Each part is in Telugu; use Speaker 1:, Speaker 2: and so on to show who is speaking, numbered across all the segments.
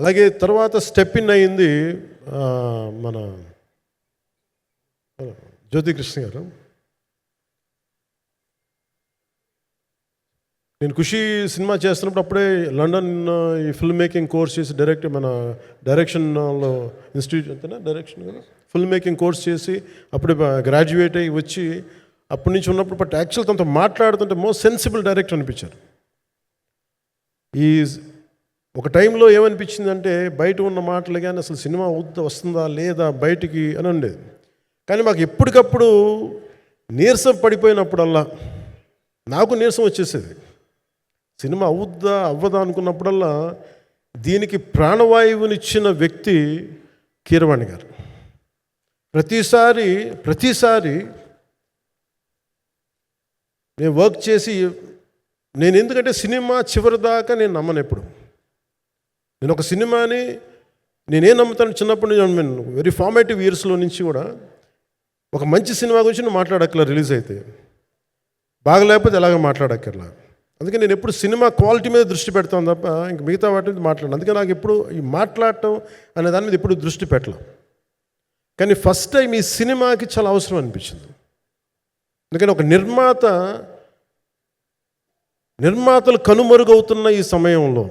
Speaker 1: అలాగే తర్వాత స్టెప్ ఇన్ అయింది మన జ్యోతికృష్ణ గారు. నేను ఖుషి సినిమా చేస్తున్నప్పుడు అప్పుడే లండన్ ఈ ఫిల్మ్ మేకింగ్ కోర్స్ చేసి డైరెక్ట్ మన డైరెక్షన్లో ఇన్స్టిట్యూట్ అంతేనా? డైరెక్షన్ కదా? ఫిల్మ్ మేకింగ్ కోర్స్ చేసి అప్పుడే గ్రాడ్యుయేట్ అయ్యి వచ్చి అప్పటి నుంచి ఉన్నప్పుడు బట్ యాక్చువల్ తనతో మాట్లాడుతుంటే మోస్ట్ సెన్సిబుల్ డైరెక్టర్ అనిపించారు. ఈ ఒక టైంలో ఏమనిపించిందంటే బయట ఉన్న మాటలు కానీ అసలు సినిమా అవుద్దా వస్తుందా లేదా బయటికి అని ఉండేది. కానీ మాకు ఎప్పటికప్పుడు నీరసం పడిపోయినప్పుడల్లా నాకు నీరసం వచ్చేసేది. సినిమా అవుద్దా అవ్వదా అనుకున్నప్పుడల్లా దీనికి ప్రాణవాయువునిచ్చిన వ్యక్తి కీరవాణి గారు. ప్రతిసారి ప్రతిసారి నేను వర్క్ చేసి నేను ఎందుకంటే సినిమా చివరి దాకా నేను నమ్మను ఎప్పుడు. నేను ఒక సినిమాని నేనేం నమ్ముతాను చిన్నప్పటి నుంచి నేను వెరీ ఫార్మేటివ్ ఇయర్స్లో నుంచి కూడా ఒక మంచి సినిమా గురించి నువ్వు మాట్లాడక్కర్లా రిలీజ్ అయితే. బాగలేకపోతే ఎలాగ మాట్లాడక్కర్లా. అందుకే నేను ఎప్పుడు సినిమా క్వాలిటీ మీద దృష్టి పెడతాను తప్ప ఇంక మిగతా వాటి మీద మాట్లాడను. అందుకే నాకు ఎప్పుడు ఈ మాట్లాడటం అనే దాని మీద ఎప్పుడు దృష్టి పెట్టలే కానీ ఫస్ట్ టైం ఈ సినిమాకి చాలా అవసరం అనిపించింది. అందుకని ఒక నిర్మాత నిర్మాతలు కనుమరుగవుతున్న ఈ సమయంలో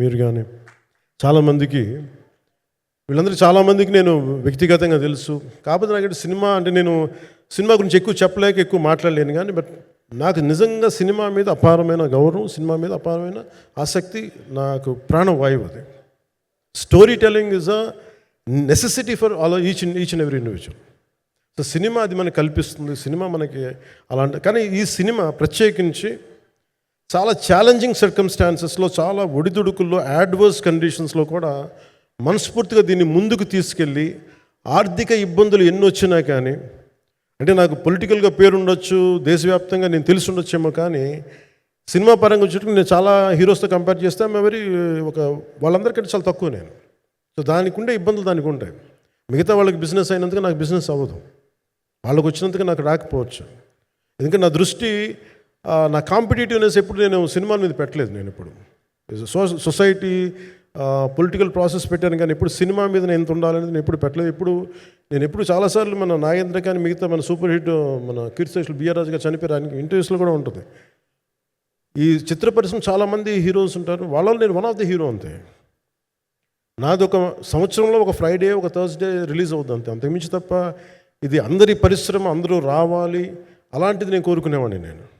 Speaker 1: మీరు కానీ. చాలామందికి వీళ్ళందరూ చాలామందికి నేను వ్యక్తిగతంగా తెలుసు. కాకపోతే నాకు సినిమా అంటే నేను సినిమా గురించి ఎక్కువ చెప్పలేక ఎక్కువ మాట్లాడలేను కానీ బట్ నాకు నిజంగా సినిమా మీద అపారమైన గౌరవం సినిమా మీద అపారమైన ఆసక్తి నాకు ప్రాణవాయువు అది. Story telling is a necessity for all each each and every individual so cinema అది మనకు కల్పిస్తుంది సినిమా మనకి అలాంటి కానీ ఈ సినిమా ప్రత్యేకించి చాలా ఛాలెంజింగ్ సర్కమ్స్టాన్సెస్లో చాలా ఒడిదుడుకుల్లో యాడ్వర్స్ కండిషన్స్లో కూడా మనస్ఫూర్తిగా దీన్ని ముందుకు తీసుకెళ్ళి ఆర్థిక ఇబ్బందులు ఎన్ని వచ్చినా కానీ అంటే నాకు పొలిటికల్గా పేరుండొచ్చు దేశవ్యాప్తంగా నేను తెలిసి ఉండొచ్చేమో కానీ సినిమా పరంగా వచ్చేటప్పుడు నేను చాలా హీరోస్తో కంపేర్ చేస్తే వెరీ ఒక వాళ్ళందరికంటే చాలా తక్కువ నేను. సో దానికి ఉండే ఇబ్బందులు దానికి ఉంటాయి. మిగతా వాళ్ళకి బిజినెస్ అయినందుకు నాకు బిజినెస్ అవ్వదు. వాళ్ళకి వచ్చినందుకు నాకు రాకపోవచ్చు. ఎందుకంటే నా దృష్టి నా కాంపిటేటివ్నెస్ ఎప్పుడు నేను సినిమాల మీద పెట్టలేదు నేను ఇప్పుడు సో సొసైటీ పొలిటికల్ ప్రాసెస్ పెట్టాను కానీ ఎప్పుడు సినిమా మీద నేను ఎంత ఉండాలనేది నేను ఎప్పుడు పెట్టలేదు. ఇప్పుడు నేను ఎప్పుడు చాలాసార్లు మన నాగేంద్ర కానీ మిగతా మన సూపర్ హిట్ మన కీర్తిశేషులు బిఆర్ రాజు గారు చనిపోయారు. ఇంటర్వ్యూస్లో కూడా ఉంటుంది. ఈ చిత్ర పరిశ్రమ చాలామంది హీరోస్ ఉంటారు. వాళ్ళలో నేను వన్ ఆఫ్ ది హీరో అంతే. నాది ఒక సంవత్సరంలో ఒక ఫ్రైడే ఒక థర్స్డే రిలీజ్ అవుద్ది అంతే. అంతకుమించి తప్ప ఇది అందరి పరిశ్రమ అందరూ రావాలి. అలాంటిది నేను కోరుకునేవాడిని నేను.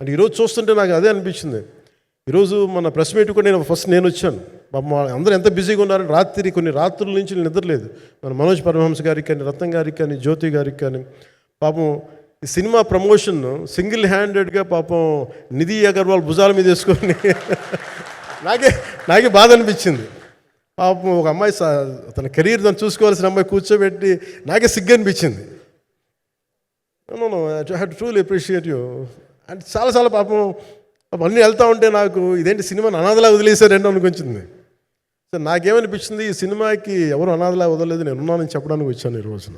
Speaker 1: అంటే ఈరోజు చూస్తుంటే నాకు అదే అనిపించింది. ఈరోజు మన ప్రెస్ మీట్ కూడా నేను ఫస్ట్ నేను వచ్చాను. పాపం అందరూ ఎంత బిజీగా ఉన్నారని రాత్రి కొన్ని రాత్రుల నుంచి నిద్రలేదు. మన మనోజ్ పరమహంస గారికి కానీ రత్నం గారికి కానీ జ్యోతి గారికి కానీ పాపం ఈ సినిమా ప్రమోషన్ సింగిల్ హ్యాండెడ్గా పాపం నిధి అగర్వాల్ భుజాల మీద వేసుకొని నాకే నాకే బాధ అనిపించింది. పాపం ఒక అమ్మాయి తన కెరీర్ తను చూసుకోవాల్సిన అమ్మాయి కూర్చోబెట్టి నాకే సిగ్గు అనిపించింది. I had truly appreciate you అంటే చాలాసార్లు పాపం పాపం అన్నీ వెళ్తా ఉంటే నాకు ఇదేంటి సినిమాని అనాథలా వదిలేశారంటే అనిపించింది సో నాకేమనిపించింది ఈ సినిమాకి ఎవరు అనాథలా వదలలేదు నేను ఉన్నానని చెప్పడానికి వచ్చాను ఈ రోజున.